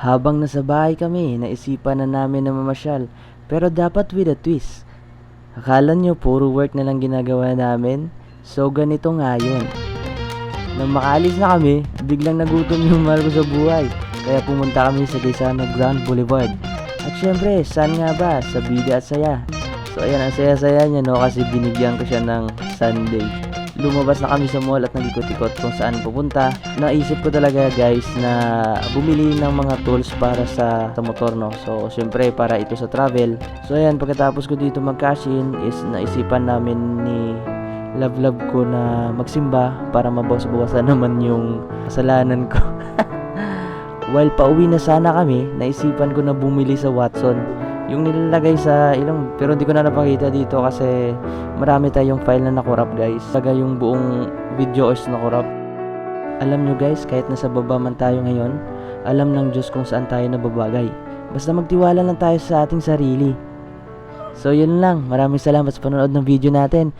Habang nasa bahay kami, naisipan na namin na mamasyal. Pero dapat with a twist. Akala nyo puro work na lang ginagawa namin? So ganito nga yun. Nang makaalis na kami, biglang nagutom yung mahal ko sa buhay. Kaya pumunta kami sa Gaisano Grand Boulevard. At syempre, saan nga ba? Sa bida at saya. So ayan, ang saya-saya niya no kasi binigyan ko siya ng Sunday. Lumabas na kami sa mall at nag-ikot-ikot kung saan pupunta. Naisip ko talaga guys na bumili ng mga tools para sa, sa motor no. So syempre para ito sa travel. So ayan, pagkatapos ko dito mag-cash in is naisipan namin ni love love ko na magsimba para mabawas-bawasan naman yung kasalanan ko. While pauwi na sana kami, naisipan ko na bumili sa Watson. Yung nilalagay sa ilong, pero hindi ko na napakita dito kasi marami tayong file na nakurap guys. Taga yung buong video is nakurap. Alam nyo guys, kahit nasa baba man tayo ngayon, alam ng Diyos kung saan tayo nababagay. Basta magtiwala lang tayo sa ating sarili. So yun lang, maraming salamat sa panonood ng video natin.